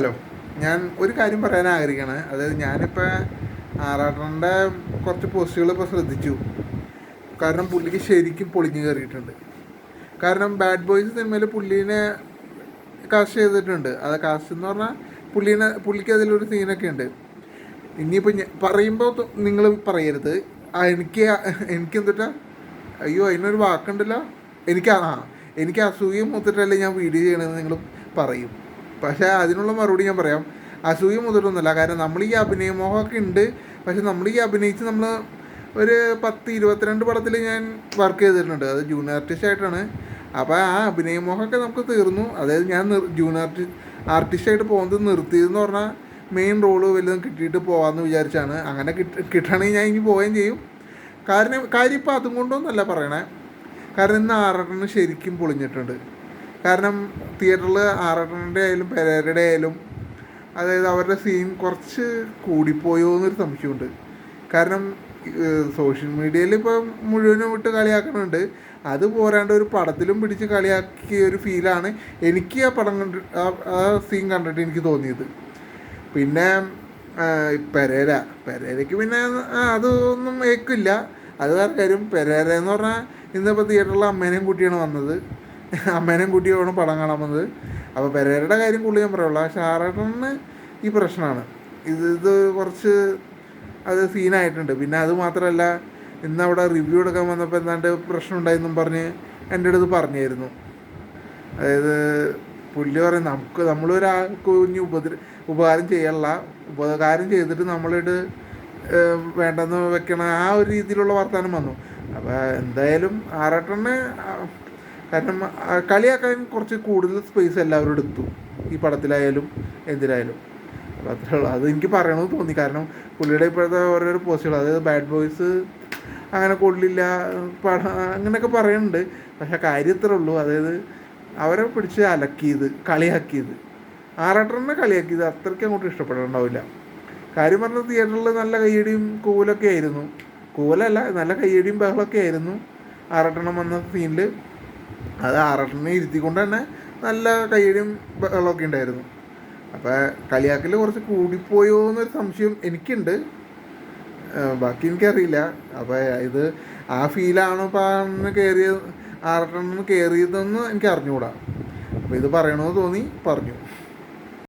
Hello. ഞാൻ ഒരു കാര്യം പറയാൻ ആഗ്രഹിക്കുകയാണ് അതായത് ഞാനിപ്പോൾ ആറാട്ടന്റെ കുറച്ച് പോസ്റ്റുകൾ ഇപ്പോൾ ശ്രദ്ധിച്ചു. കാരണം പുള്ളിക്ക് ശരിക്കും പൊളിഞ്ഞു കയറിയിട്ടുണ്ട്. കാരണം ബാഡ് ബോയ്സ് സിനിമയിൽ പുള്ളീനെ കാസ്റ്റ് ചെയ്തിട്ടുണ്ട്. അത് കാസ്റ്റ് എന്ന് പറഞ്ഞാൽ പുള്ളീനെ പുള്ളിക്ക് അതിലൊരു സീനൊക്കെ ഉണ്ട്. ഇനിയിപ്പോൾ പറയുമ്പോൾ നിങ്ങൾ പറയരുത്. എനിക്ക് എനിക്ക് എന്തിട്ടാ? അയ്യോ അതിനൊരു വാക്കുണ്ടല്ലോ. എനിക്ക് ആ എനിക്ക് അസൂയം മൊത്തിട്ടല്ലേ ഞാൻ വീഡിയോ ചെയ്യണമെന്ന് നിങ്ങൾ പറയും. പക്ഷേ അതിനുള്ള മറുപടി ഞാൻ പറയാം. അസൂയ മുതലൊന്നുമല്ല. കാരണം നമ്മൾ ഈ അഭിനയ അഭിനയമോഹമൊക്കെ ഉണ്ട്. പക്ഷെ നമ്മൾ ഈ അഭിനയിച്ച് നമ്മൾ ഒരു പത്ത് ഇരുപത്തിരണ്ട് പടത്തിൽ ഞാൻ വർക്ക് ചെയ്തിട്ടുണ്ട്. അത് ജൂനിയർ ആർട്ടിസ്റ്റ് ആയിട്ടാണ്. അപ്പോൾ ആ അഭിനയ അഭിനയമോഹമൊക്കെ നമുക്ക് തീർന്നു. അതായത് ഞാൻ ജൂനിയർ ആർട്ടി ആർട്ടിസ്റ്റായിട്ട് പോകുന്നത് നിർത്തിയതെന്ന് പറഞ്ഞാൽ മെയിൻ റോൾ വല്ലതും കിട്ടിയിട്ട് പോകാമെന്ന് വിചാരിച്ചാണ്. അങ്ങനെ കിട്ട കിട്ടണമെങ്കിൽ ഞാൻ ഇനി പോവുകയും ചെയ്യും. കാരണം കാര്യം ഇപ്പോൾ അതും കൊണ്ടൊന്നല്ല പറയണേ. കാരണം ഇന്ന് ആറെണ്ണം ശരിക്കും പൊളിഞ്ഞിട്ടുണ്ട്. കാരണം തിയേറ്ററിൽ ആറട്ടന്റെ ആയാലും പെരേരയുടെ ആയാലും അതായത് അവരുടെ സീൻ കുറച്ച് കൂടിപ്പോയോ എന്നൊരു സംശയമുണ്ട്. കാരണം സോഷ്യൽ മീഡിയയിൽ ഇപ്പോൾ മുഴുവനും വിട്ട് കളിയാക്കുന്നുണ്ട് അത് പോരാണ്ട് ഒരു പടത്തിലും പിടിച്ച് കളിയാക്കിയ ഒരു ഫീലാണ് എനിക്ക് ആ പടം കണ്ടി ആ സീൻ കണ്ടിട്ട് എനിക്ക് തോന്നിയത്. പിന്നെ പെരേര. പെരേരയ്ക്ക് പിന്നെ അതൊന്നും ഏക്കില്ല. അത് കാര്യം. പെരേര എന്ന് പറഞ്ഞാൽ ഇന്നിപ്പോൾ തിയേറ്ററിൽ അമ്മേനെയും കുട്ടിയാണ് വന്നത്. അമ്മേനെയും കൂട്ടിയാണ് പടം കാണാൻ വന്നത്. അപ്പോൾ പെരേരയുടെ കാര്യം കൂടുതൽ ഞാൻ പറയുള്ളൂ പക്ഷെ ആറേട്ടന് ഈ പ്രശ്നമാണ്. ഇത് ഇത് കുറച്ച് അത് സീനായിട്ടുണ്ട് പിന്നെ അത് മാത്രമല്ല ഇന്ന് അവിടെ റിവ്യൂ എടുക്കാൻ വന്നപ്പോൾ എന്താണ്ട് പ്രശ്നം ഉണ്ടായെന്നും പറഞ്ഞ് എന്റെ അടുത്ത് പറഞ്ഞായിരുന്നു. അതായത് പുള്ളി പറയും നമുക്ക് നമ്മളൊരാൾക്ക് കുഞ്ഞ് ഉപദ്ര ഉപകാരം ചെയ്യല്ല ഉപകാരം ചെയ്തിട്ട് നമ്മളിട്ട് വേണ്ടെന്ന് വെക്കണ ആ ഒരു രീതിയിലുള്ള വർത്തമാനം വന്നു. അപ്പോൾ എന്തായാലും ആറാട്ടനെ കാരണം കളിയാക്കാൻ കുറച്ച് കൂടുതൽ സ്പേസ് എല്ലാവരും എടുത്തു. ഈ പടത്തിലായാലും എന്തിനായാലും. അപ്പോൾ അത്രേ ഉള്ളൂ. അത് എനിക്ക് പറയണമെന്ന് തോന്നി. കാരണം പുള്ളിയുടെ ഇപ്പോഴത്തെ ഓരോരോ പോസ്റ്റുകൾ അതായത് ബാഡ് ബോയ്സ് അങ്ങനെ കൊള്ളില്ല പടം അങ്ങനെയൊക്കെ പറയുന്നുണ്ട് പക്ഷേ കാര്യം ഇത്രേ ഉള്ളൂ. അതായത് അവരെ പിടിച്ച് അലക്കിയത് കളിയാക്കിയത്. ആറാട്ടറിനെ കളിയാക്കിയത് അത്രയ്ക്ക് അങ്ങോട്ട് ഇഷ്ടപ്പെടാനുണ്ടാവില്ല കാര്യം പറഞ്ഞ തിയേറ്ററിൽ നല്ല കയ്യടിയും കൂലൊക്കെ ആയിരുന്നു. കൂലല്ല നല്ല കയ്യടിയും ബഹളമൊക്കെ ആയിരുന്നു ആറാട്ടെണ്ണം വന്ന സീനിൽ അത് ആറട്ടെണ്ണം ഇരുത്തിക്കൊണ്ട് തന്നെ നല്ല കയ്യടിയും ബഹളമൊക്കെ ഉണ്ടായിരുന്നു. അപ്പോൾ കളിയാക്കൽ കുറച്ച് കൂടിപ്പോയോ എന്നൊരു സംശയം എനിക്കുണ്ട്. ബാക്കി എനിക്കറിയില്ല. അപ്പോൾ ഇത് ആ ഫീലാണോ ഇപ്പോൾ അന്ന് കയറിയത് ആറട്ടെണ്ണം കയറിയതെന്ന് എനിക്ക് അറിഞ്ഞുകൂടാ അപ്പോൾ ഇത് പറയണമെന്ന് തോന്നി പറഞ്ഞു.